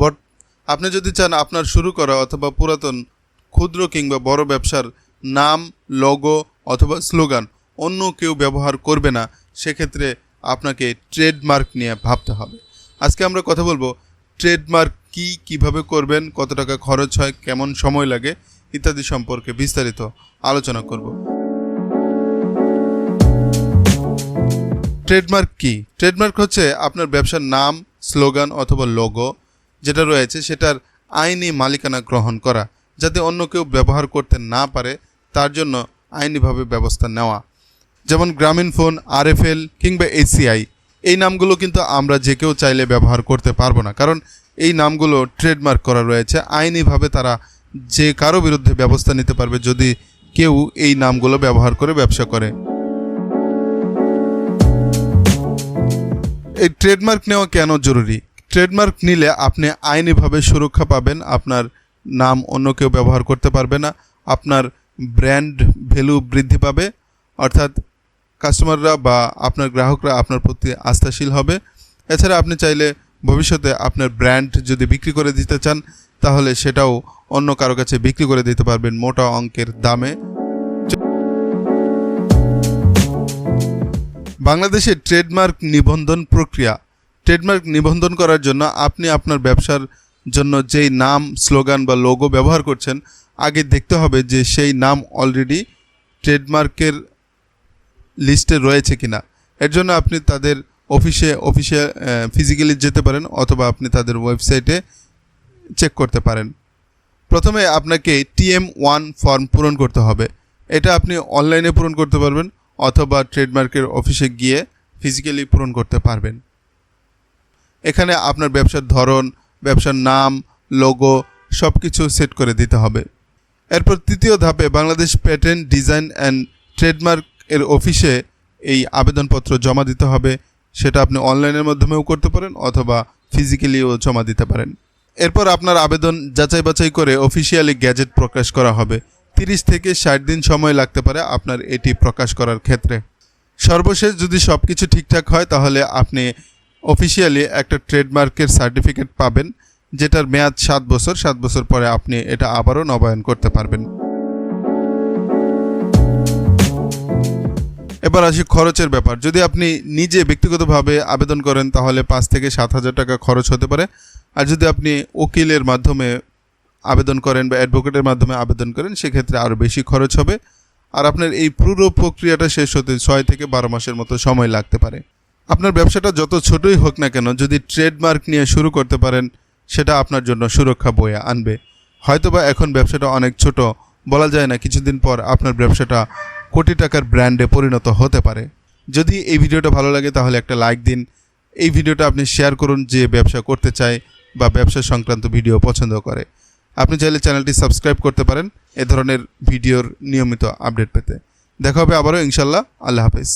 বট আপনি যদি চান আপনার শুরু করা অথবা পুরাতন, ক্ষুদ্র কিংবা বড় ব্যবসার নাম লোগো অথবা স্লোগান অন্য কেউ ব্যবহার করবে না, সেক্ষেত্রে আপনাকে ট্রেডমার্ক নিয়ে ভাবতে হবে। আজকে আমরা কথা বলব ট্রেডমার্ক কি, কীভাবে করবেন, কত টাকা খরচ হয়, কেমন সময় লাগে, ইত্যাদি সম্পর্কে বিস্তারিত আলোচনা করব। ট্রেডমার্ক কি? ট্রেডমার্ক হচ্ছে আপনার ব্যবসার নাম স্লোগান অথবা লোগো যেটা রয়েছে সেটার আইনি মালিকানা গ্রহণ করা, যাতে অন্য কেউ ব্যবহার করতে না পারে, তার জন্য আইনিভাবে ব্যবস্থা নেওয়া। যেমন গ্রামীণ ফোন, আরএফএল কিংবা এসিআই, এই নামগুলো কিন্তু আমরা যে কেউ চাইলে ব্যবহার করতে পারব না। কারণ এই নামগুলো ট্রেডমার্ক করা রয়েছে। আইনিভাবে তারা যে কারও বিরুদ্ধে ব্যবস্থা নিতে পারবে যদি কেউ এই নামগুলো ব্যবহার করে ব্যবসা করে। এই ট্রেডমার্ক নেওয়া কেন জরুরি? ট্রেডমার্ক নিলে আপনি আইনিভাবে সুরক্ষা পাবেন, আপনার নাম অন্য কেউ ব্যবহার করতে পারবে না, আপনার ব্র্যান্ড ভ্যালু বৃদ্ধি পাবে, অর্থাৎ কাস্টমাররা বা আপনার গ্রাহকরা আপনার প্রতি আস্থাশীল হবে। এছাড়া আপনি চাইলে ভবিষ্যতে আপনার ব্র্যান্ড যদি বিক্রি করে দিতে চান, তাহলে সেটাও অন্য কারও কাছে বিক্রি করে দিতে পারবেন মোটা অঙ্কের দামে। বাংলাদেশে ট্রেডমার্ক নিবন্ধন প্রক্রিয়া ট্রেডমার্ক নিবন্ধন করার জন্য আপনি আপনার ব্যবসার জন্য যেই নাম স্লোগান বা লোগো ব্যবহার করছেন, আগে দেখতে হবে যে সেই নাম অলরেডি ট্রেডমার্কের লিস্টে রয়েছে কিনা। এর জন্য আপনি তাদের অফিসে অফিসে ফিজিক্যালি যেতে পারেন অথবা আপনি তাদের ওয়েবসাইটে চেক করতে পারেন। প্রথমে আপনাকে টিএম ওয়ান ফর্ম পূরণ করতে হবে। এটা আপনি অনলাইনে পূরণ করতে পারবেন অথবা ট্রেডমার্কের অফিসে গিয়ে ফিজিক্যালি পূরণ করতে পারবেন। এখানে আপনার ব্যবসার ধরন, ব্যবসার নাম লোগো সব কিছু সেট করে দিতে হবে। এরপর তৃতীয় ধাপে Bangladesh patent design and trademark এর অফিসে এই আবেদনপত্র জমা দিতে হবে। সেটা আপনি অনলাইনের মাধ্যমেও করতে পারেন অথবা ফিজিক্যালিও জমা দিতে পারেন। এরপর আপনার আবেদন যাচাই বাছাই করে অফিসিয়ালি গ্যাজেট প্রকাশ করা হবে। তিরিশ থেকে ষাট দিন সময় লাগতে পারে আপনার এটি প্রকাশ করার ক্ষেত্রে। সর্বশেষ যদি সব কিছু ঠিকঠাক হয়, তাহলে আপনি অফিসিয়ালি একটা ট্রেডমার্কের সার্টিফিকেট পাবেন, যেটার মেয়াদ সাত বছর সাত বছর পরে আপনি এটা আবারও নবায়ন করতে পারবেন। এবার আসি খরচের ব্যাপার। যদি আপনি নিজে ব্যক্তিগতভাবে আবেদন করেন, তাহলে পাঁচ থেকে সাত হাজার টাকা খরচ হতে পারে। আর যদি আপনি উকিলের মাধ্যমে আবেদন করেন বা অ্যাডভোকেটের মাধ্যমে আবেদন করেন, সেক্ষেত্রে আরও বেশি খরচ হবে। আর আপনার এই পুরো প্রক্রিয়াটা শেষ হতে ছয় থেকে বারো মাসের মতো সময় লাগতে পারে। আপনার ব্যবসাটা যত ছোটই হোক না কেন, যদি ট্রেডমার্ক নিয়ে শুরু করতে পারেন, সেটা আপনার জন্য সুরক্ষা বয়ে আনবে। হয়তোবা এখন ব্যবসাটা অনেক ছোট, বলা যায় না কিছুদিন পর আপনার ব্যবসাটা কোটি টাকার ব্র্যান্ডে পরিণত হতে পারে। যদি এই ভিডিওটা ভালো লাগে, তাহলে একটা লাইক দিন। এই ভিডিওটা আপনি শেয়ার করুন যে ব্যবসা করতে চায় বা ব্যবসা সংক্রান্ত ভিডিও পছন্দ করে। আপনি চাইলে চ্যানেলটি সাবস্ক্রাইব করতে পারেন এ ধরনের ভিডিওর নিয়মিত আপডেট পেতে। দেখা হবে আবারও ইনশাল্লাহ আল্লাহ হাফেজ।